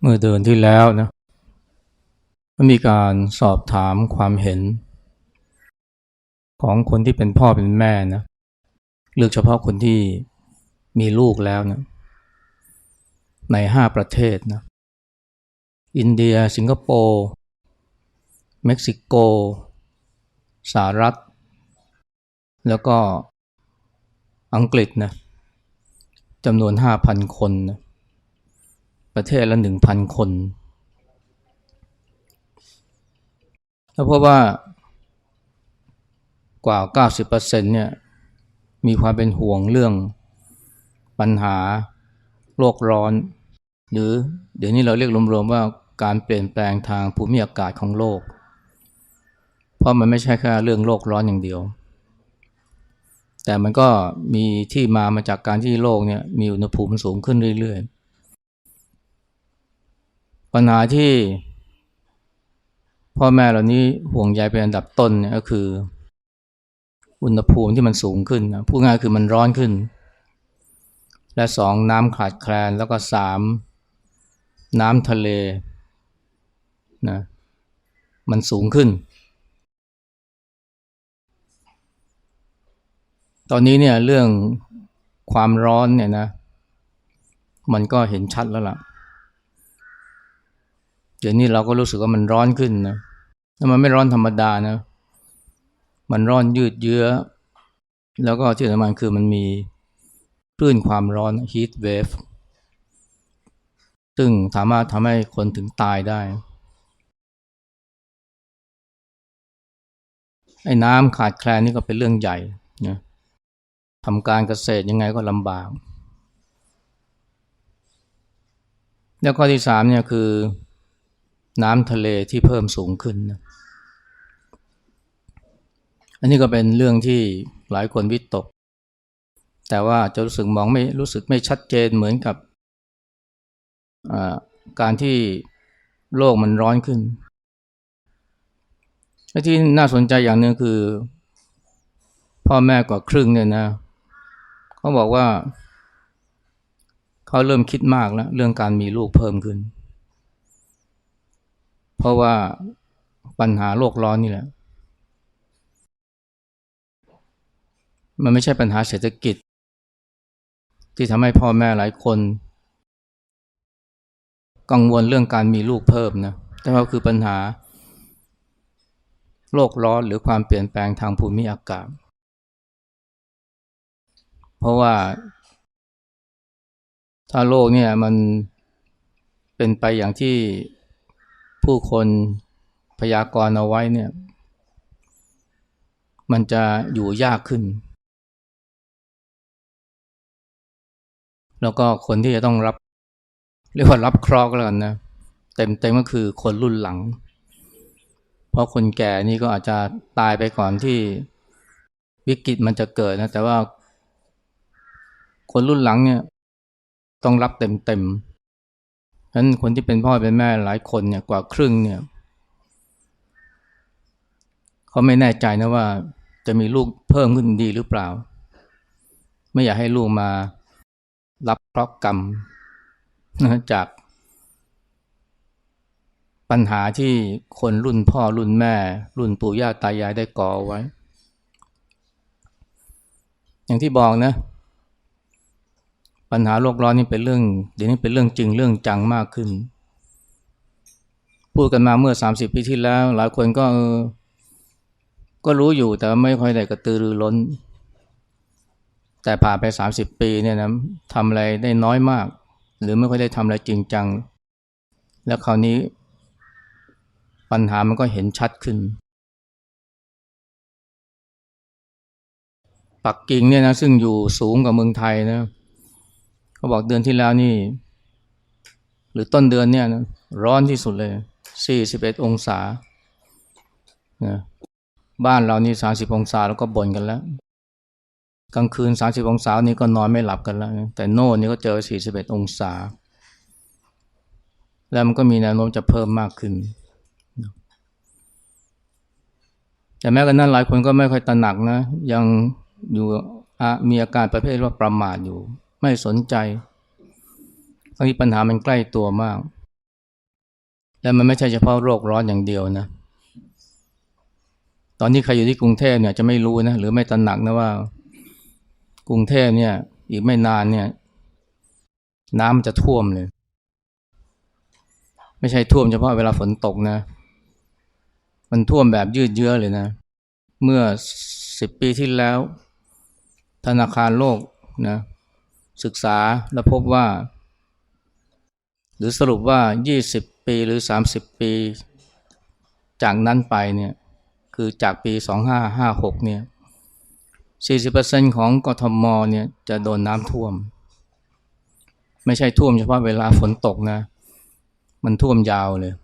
เมื่อเดือนที่แล้วนะมันมีการสอบถามความเห็น ของคนที่เป็นพ่อเป็นแม่นะเลือกเฉพาะคนที่มีลูกแล้วนะในห้าประเทศนะอินเดีย สิงคโปร์ เม็กซิโก สหรัฐ แล้วก็อังกฤษนะจำนวน 5,000 คนนะ ประเทศละ1,000คนแล้วเพราะว่ากว่า 90%เนี่ยมีความเป็นห่วงเรื่องปัญหาโลกร้อน หรือเดี๋ยวนี้เราเรียกรวมๆว่าการเปลี่ยนแปลงทางภูมิอากาศของโลก เพราะมันไม่ใช่แค่เรื่องโลกร้อนอย่างเดียว แต่มันก็มีที่มามาจากการที่โลกเนี่ยมีอุณหภูมิสูงขึ้นเรื่อยๆ ปัญหาที่พ่อแม่เหล่านี้ห่วงใยเป็นอันดับต้นเนี่ยก็คือ อุณหภูมิที่มันสูงขึ้นนะพูดง่ายคือมันร้อนขึ้น และสองน้ำขาดแคลนแล้วก็สามน้ำทะเลนะมันสูงขึ้น ตอนนี้เนี่ยเรื่องความร้อนเนี่ยนะ มันก็เห็นชัดแล้วล่ะ ดี๋ยวนี้เราก็รู้สึกว่ามันร้อนขึ้นนะแล้วมันไม่ร้อนธรรมดานะ มันร้อนยืดเยื้อ แล้วก็ที่สำคัญคือมันมีคลื่นความร้อน heat wave ซึ่งสามารถทำให้คนถึงตายได้ ไอ้น้ำขาดแคลนนี่ก็เป็นเรื่องใหญ่นะทำการเกษตรยังไงก็ลำบาก แล้วข้อที่สามเนี่ยคือ น้ำทะเลที่เพิ่มสูงขึ้นนะอันนี้ก็เป็นเรื่องที่หลายคนวิตก แต่ว่าจะรู้สึกมองไม่รู้สึกไม่ชัดเจนเหมือนกับการที่โลกมันร้อนขึ้นและที่น่าสนใจอย่างหนึ่งคือ พ่อแม่กว่าครึ่งเนี่ยนะเขาบอกว่า เขาเริ่มคิดมากแล้วเรื่องการมีลูกเพิ่มขึ้น เพราะว่าปัญหาโลกร้อนนี่แหละ มันไม่ใช่ปัญหาเศรษฐกิจ ที่ทำให้พ่อแม่หลายคน กังวลเรื่องการมีลูกเพิ่มนะ แต่ว่าคือปัญหา โลกร้อนหรือความเปลี่ยนแปลงทางภูมิอากาศ เพราะว่า ถ้าโลกเนี่ยมันเป็นไปอย่างที่ ผู้คนพยากรณ์เอาไว้เนี่ยมันจะอยู่ยากขึ้น แล้วก็คนที่จะต้องรับ เรียกว่ารับเคราะห์แล้วกันนะเต็มเต็มก็คือคนรุ่นหลัง เพราะคนแก่นี่ก็อาจจะตายไปก่อนที่วิกฤตมันจะเกิดนะ แต่ว่าคนรุ่นหลังเนี่ย ต้องรับเต็มเต็ม นั้นคนที่เป็นพ่อเป็นแม่หลายคนเนี่ยกว่าครึ่งเนี่ยเขาไม่แน่ใจนะว่าจะมีลูกเพิ่มขึ้นดีหรือเปล่า ไม่อยากให้ลูกมารับเคราะห์กรรมจากปัญหาที่คนรุ่นพ่อรุ่นแม่ รุ่นปู่ย่าตายายได้ก่อไว้ อย่างที่บอกนะ ปัญหาโลกร้อนนี่เป็นเรื่องเดี๋ยวนี้เป็นเรื่องจริงเรื่องจังมากขึ้น พูดกันมาเมื่อสามสิบปีที่แล้ว หลายคนก็ก็รู้อยู่แต่ไม่ค่อยได้กระตือรือร้น แต่ผ่านไปสามสิบปีเนี่ยนะทำอะไรได้น้อยมาก หรือไม่ค่อยได้ทำอะไรจริงจัง แล้วคราวนี้ ปัญหามันก็เห็นชัดขึ้นปักกิ่งเนี่ยนะซึ่งอยู่สูงกว่าเมืองไทยนะ เขาบอกเดือนที่แล้วนี่ หรือต้นเดือนเนี่ยนะร้อนที่สุดเลย 41 องศานะบ้านเรานี่ 30 องศาแล้วก็บ่นกันแล้ว กลางคืน 30 องศานี่ก็นอนไม่หลับกันแล้ว แต่โน่นนี่ก็เจอ 41 องศา แล้วมันก็มีแนวโน้มจะเพิ่มมากขึ้น แต่แม้กระนั้นหลายคนก็ไม่ค่อยตระหนักนะ ยังอยู่มีอาการประเภทว่าประมาทอยู่ ไม่สนใจทั้งที่ปัญหามันใกล้ตัวมาก และมันไม่ใช่เฉพาะโรคร้อนอย่างเดียวนะ ตอนนี้ใครอยู่ที่กรุงเทพเนี่ยจะไม่รู้นะหรือไม่ตระหนักนะว่า กรุงเทพเนี่ย อีกไม่นานเนี่ย น้ำจะท่วมเลย ไม่ใช่ท่วมเฉพาะเวลาฝนตกนะ มันท่วมแบบยืดเยื้อเลยนะ เมื่อสิบปีที่แล้ว ธนาคารโลกนะ ศึกษาและพบว่า หรือสรุปว่า 20 ปีหรือ 30 ปี จากนั้นไปเนี่ยคือจากปี 2556เนี่ย40%ของกทมเนี่ยจะโดนน้ำท่วม ไม่ใช่ท่วมเฉพาะเวลาฝนตกนะ มันท่วมยาวเลย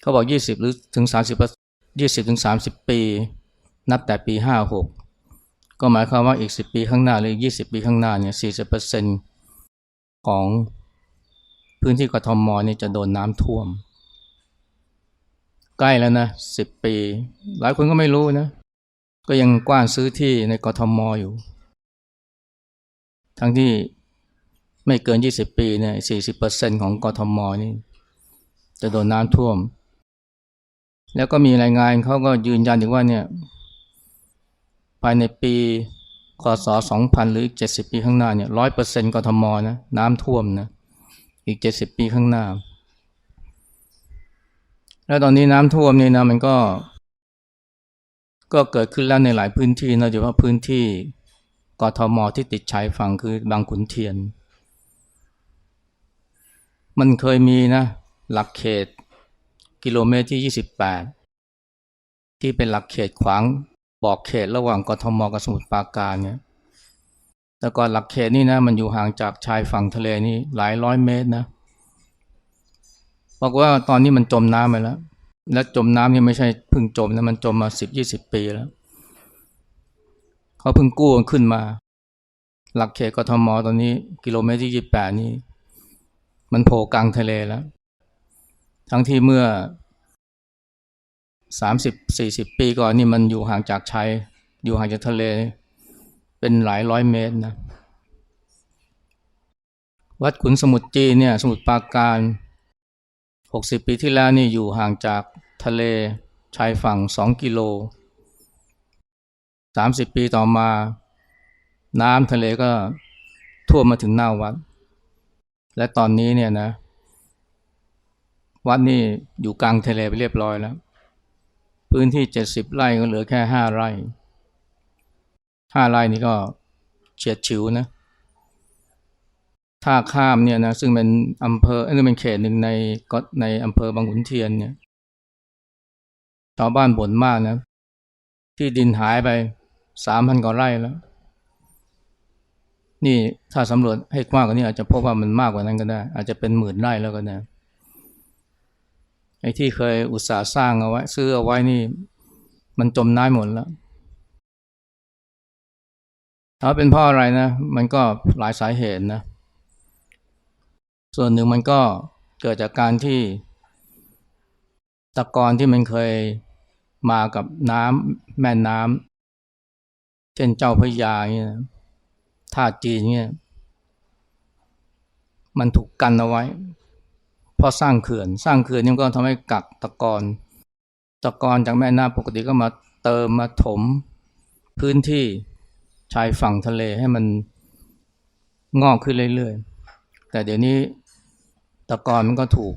เขาบอก 20 หรือถึง 30 20ถึง30 ปี นับแต่ปี 56 ก็หมายความว่าอีก 10 ปีข้างหน้าหรือ20 ปีข้างหน้าเนี่ย 40%ของพื้นที่กทมเนี่ยจะโดนน้ำท่วม ใกล้แล้วนะ 10 ปี หลายคนก็ไม่รู้นะ ก็ยังกว้านซื้อที่ในกทมอยู่ ทั้งที่ไม่เกิน 20 ปีเนี่ย 40%ของกทมนี่จะโดนน้ำท่วม แล้วก็มีรายงานเขาก็ยืนยันถึงว่าเนี่ย ภายในปีคศ2000 หรืออีก 70 ปีข้างหน้าเนี่ย100%กทมนะน้ำท่วมนะอีก 70 ปีข้างหน้า แล้วตอนนี้น้ำท่วมนี่นะมันก็ ก็เกิดขึ้นแล้วในหลายพื้นที่นะโดยเฉพาะพื้นที่กทมที่ติดชายฝั่งคือบางขุนเทียน มันเคยมีนะ หลักเขตกิโลเมตรที่ 28 ที่เป็นหลักเขตขวาง บอกเขตระหว่างกทมกับสมุทรปราการเนี่ยแต่ก่อนหลักเขตนี่นะมันอยู่ห่างจากชายฝั่งทะเลนี่หลายร้อยเมตรนะบอกว่าตอนนี้มันจมน้ำไปแล้ว และจมน้ำนี่ไม่ใช่เพิ่งจมนะมันจมมาสิบยี่สิบปีแล้วเขาเพิ่งกู้มันขึ้นมา หลักเขตกทมตอนนี้ กิโลเมตรที่ยี่แปดนี่มันโผล่กลางทะเลแล้ว ทั้งที่เมื่อ สามสิบสี่สิบปีก่อนนี่มันอยู่ห่างจากชายอยู่ห่างจากทะเล เป็นหลายร้อยเมตรนะวัดขุนสมุทรจีนเนี่ยสมุทรปราการหกสิบปีที่แล้วนี่อยู่ห่างจากทะเลชายฝั่งสองกิโลสามสิบปีต่อมา น้ำทะเลก็ท่วมมาถึงหน้าวัด และตอนนี้เนี่ยนะ วัดนี่อยู่กลางทะเลไปเรียบร้อยแล้ว พื้นที่เจ็ดสิบไร่ก็เหลือแค่ห้าไร่ห้าไร่นี่ก็เฉียดฉิวนะท่าข้ามเนี่ยนะซึ่งเป็นอำเภอเอ้ยเป็นเขตหนึ่งในก็ในอำเภอบางขุนเทียนเนี่ยชาวบ้านบ่นมากนะ ที่ดินหายไปสามพันกว่าไร่แล้ว นี่ถ้าสำรวจให้กว้างกว่านี้อาจจะพบว่ามันมากกว่านั้นก็ได้ อาจจะเป็นหมื่นไร่แล้วก็ได้ อ้ที่เคยอุตสาห์สร้างเอาไว้ ซื้อเอาไว้นี่ มันจมน้ำหมดแล้วถามว่าเป็นเพราะอะไรนะ มันก็หลายสาเหตุนะ ส่วนหนึ่งมันก็เกิดจากการที่ตะกอนที่มันเคยมากับน้ำแม่น้ำเช่นเจ้าพยาเนี่ยท่าจีนเนี่ยมันถูกกันเอาไว้ เพราะสร้างเขื่อน สร้างเขื่อนนี่ก็ทำให้กักตะกอนตะกอนจากแม่น้ำปกติก็มาเติมมาถมพื้นที่ชายฝั่งทะเลให้มันงอกขึ้นเรื่อยๆ แต่เดี๋ยวนี้ตะกอนมันก็ถูก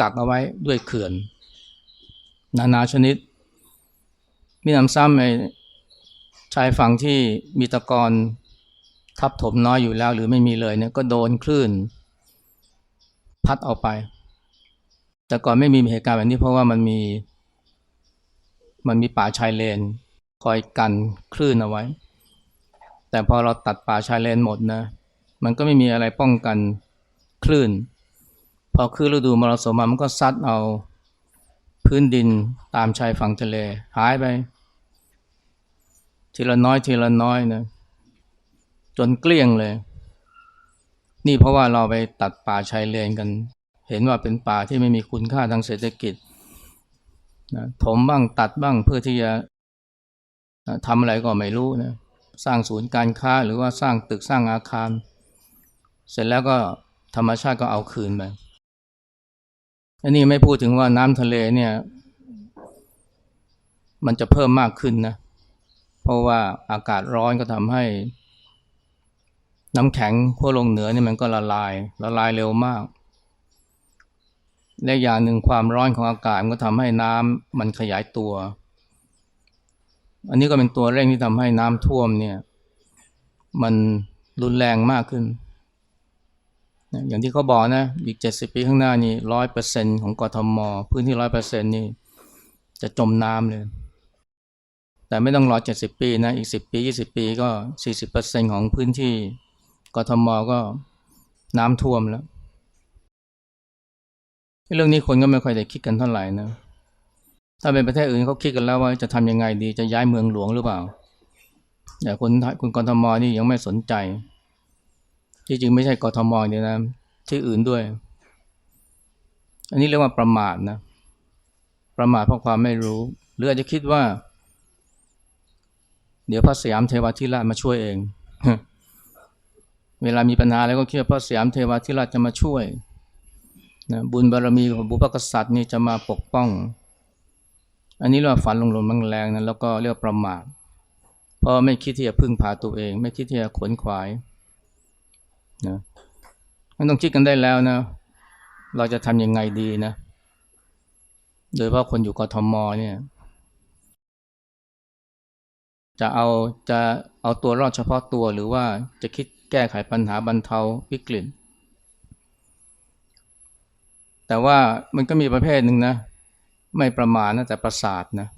กักเอาไว้ด้วยเขื่อน นานาชนิด มีน้ำซ้ำในชายฝั่งที่มีตะกอนทับถมน้อยอยู่แล้วหรือไม่มีเลยเนี่ยก็โดนคลื่น พัดเอาไป แต่ก่อนไม่มีเหตุการณ์แบบนี้เพราะว่ามันมี มันมีป่าชายเลน คอยกันคลื่นเอาไว้ แต่พอเราตัดป่าชายเลนหมดนะ มันก็ไม่มีอะไรป้องกันคลื่น พอคลื่นฤดูมรสุมมามันก็ซัดเอาพื้นดินตามชายฝั่งทะเล หายไป ทีละน้อยทีละน้อยนะจนเกลี้ยงเลย นี่เพราะว่าเราไปตัดป่าชายเลนกัน เห็นว่าเป็นป่าที่ไม่มีคุณค่าทางเศรษฐกิจนะถมบ้างตัดบ้างเพื่อที่จะทำอะไรก็ไม่รู้นะสร้างศูนย์การค้าหรือว่าสร้างตึกสร้างอาคาร เสร็จแล้วก็ธรรมชาติก็เอาคืนไปอันนี้ไม่พูดถึงว่าน้ำทะเลเนี่ย มันจะเพิ่มมากขึ้นนะ เพราะว่าอากาศร้อนก็ทำให้ น้ำแข็งขั้วลกเหนือนี่มันก็ละลายละลายเร็วมาก และอย่างหนึ่งความร้อนของอากาศมันก็ทำให้น้ำมันขยายตัว อันนี้ก็เป็นตัวเร่งที่ทำให้น้ำท่วมเนี่ยมันรุนแรงมากขึ้น อย่างที่เขาบอกนะ อีกเจ็ดสิบปีข้างหน้านี่ร้อยเปอร์เซ็นของกทม พื้นที่ร้อยเปอร์เซ็นนี่ จะจมน้ำเลย แต่ไม่ต้องรอเจ็ดสิบปีนะ อีกสิบปียี่สิบปีก็สี่สิบเปอร์เซ็นของพื้นที่ กทมก็น้ำท่วมแล้ว เรื่องนี้คนก็ไม่ค่อยได้คิดกันเท่าไหร่นะ ถ้าเป็นประเทศอื่นเขาคิดกันแล้วว่าจะทำยังไงดีจะย้ายเมืองหลวงหรือเปล่า แต่คนคนกทมนี่ยังไม่สนใจที่จริงไม่ใช่กทมเดียวนะ ที่อื่นด้วย อันนี้เรียกว่าประมาทนะ ประมาทเพราะความไม่รู้ หรืออาจจะคิดว่า เดี๋ยวพระสยามเทวาธิราชมาช่วยเอง เวลามีปัญหาแล้วก็คิดว่าพระสยามเทวาธิราชจะมาช่วยนะบุญบารรมีของบุพกษัตริย์นี่จะมาปกป้อง อันนี้เรียกว่าฝันลงๆแรงๆนะแล้วก็เรียกว่าประมาทเพราะไม่คิดที่จะพึ่งพาตัวเอง ไม่คิดที่จะขวนขวายนะมันต้องคิดกันได้แล้วนะ เราจะทำยังไงดีนะ โดยเฉพาะคนอยู่กทมเนี่ย จะเอาจะเอาตัวรอดเฉพาะตัวหรือว่าจะคิด แก้ไขปัญหาบรรเทาวิกฤต แต่ว่ามันก็มีประเภทหนึ่งนะ ไม่ประมาทนะแต่ประสาทนะ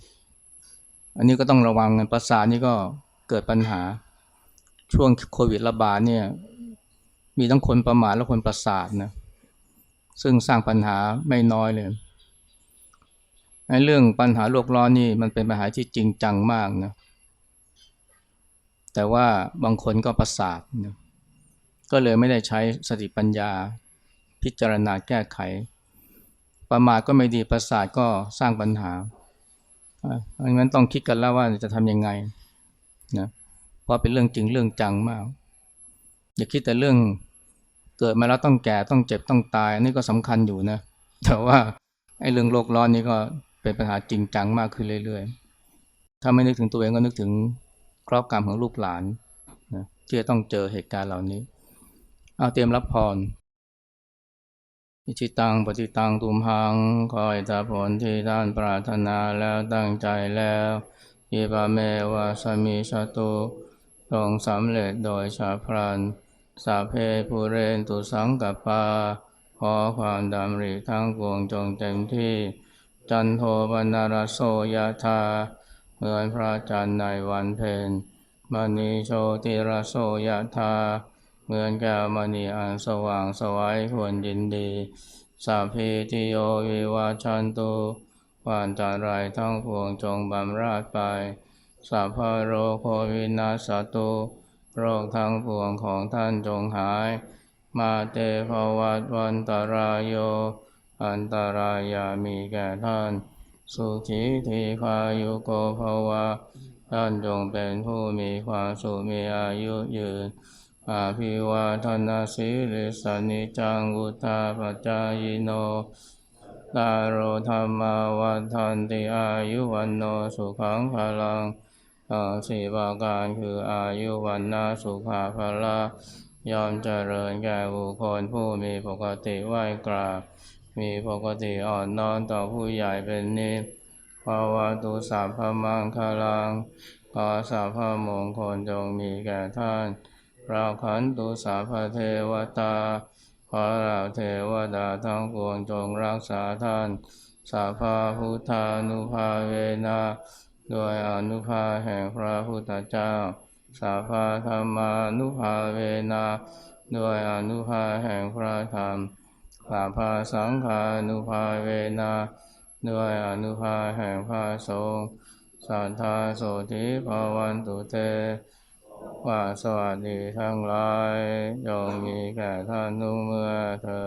อันนี้ก็ต้องระวังนะประสาทนี่ก็เกิดปัญหาช่วงโควิดระบาดเนี่ย มีทั้งคนประมาทและคนประสาทนะซึ่งสร้างปัญหาไม่น้อยเลยในเรื่องปัญหาโลกร้อนนี่มันเป็นปัญหาที่จริงจังมากนะ แต่ว่าบางคนก็ประสาทนะก็เลยไม่ได้ใช้สติปัญญา พิจารณาแก้ไข ประมาทก็ไม่ดีประสาทก็สร้างปัญหาเพราะงั้นต้องคิดกันแล้วว่าจะทำยังไงนะเพราะเป็นเรื่องจริงเรื่องจังมาก อย่าคิดแต่เรื่องเกิดมาแล้วต้องแก่ต้องเจ็บต้องตายนี่ก็สำคัญอยู่นะ แต่ว่าไอ้เรื่องโลกร้อนนี่ก็เป็นปัญหาจริงจังมากขึ้นเรื่อยๆ ถ้าไม่นึกถึงตัวเองก็นึกถึง ครอบกรรมของลูกหลานนะที่จะต้องเจอเหตุการณ์เหล่านี้ เอาเตรียมรับพรอิชิตังปฏิตังตุมหังคอยตาผลที่ท่านปรารถนาแล้วตั้งใจแล้วยิบาเมวาสมิชาตุลงสำเร็จโดยชาพรันสาเพภูเรนตุสังกัปปาขอความดำริทั้งปวงจงเต็มที่ จันโทปนารโสยธา เหมือนพระจันทร์ในวันเพ็ญมณีโชติระโสยธาเหมือนแก้วมณีอันสว่างสวัยควรยินดีสัพพิติโยวิวาชันตุวานตารายทั้งปวงจงบำราดไปสัพพะโรโควินาสตุโรคทั้งปวงของท่านจงหาย มาเตภวัตวันตรายโย อันตรายามีแก่ท่าน สุขีทีคายุโกภวะท่านจงเป็นผู้มีความสุขมีอายุยืน อาภิวาทนาสิริสานิจังวุธาปจายโนตารโรธรรมาวันทันติอายุวันโนสุขังพลังสี่ประการคืออายุวันนาสุขาภละยอมเจริญแก่บุคคลผู้มีปกติไหวกราบ มีปกติอ่อนน้อมต่อผู้ใหญ่เป็นนิพภาวะตุสัพมังคลังขอสัพมงคลจงมีแก่ท่านเราขันตุสัพเทวตาขอเราเทวดาทั้งปวงจงรักษาท่านสัพพะพุทธานุภาเวนะด้วยอนุภาแห่งพระพุทธเจ้าสัพพะธรรมานุภาเวนะด้วยอนุภาแห่งพระธรรม สัพพะสังฆานุภาเวนาด้วยอนุภาแห่งพระสงฆ์สัทธาโสธิภาวันตุเตว่าสวัสดีทั้งหลายยงมีแก่ท่านทุกเมื่อเทอ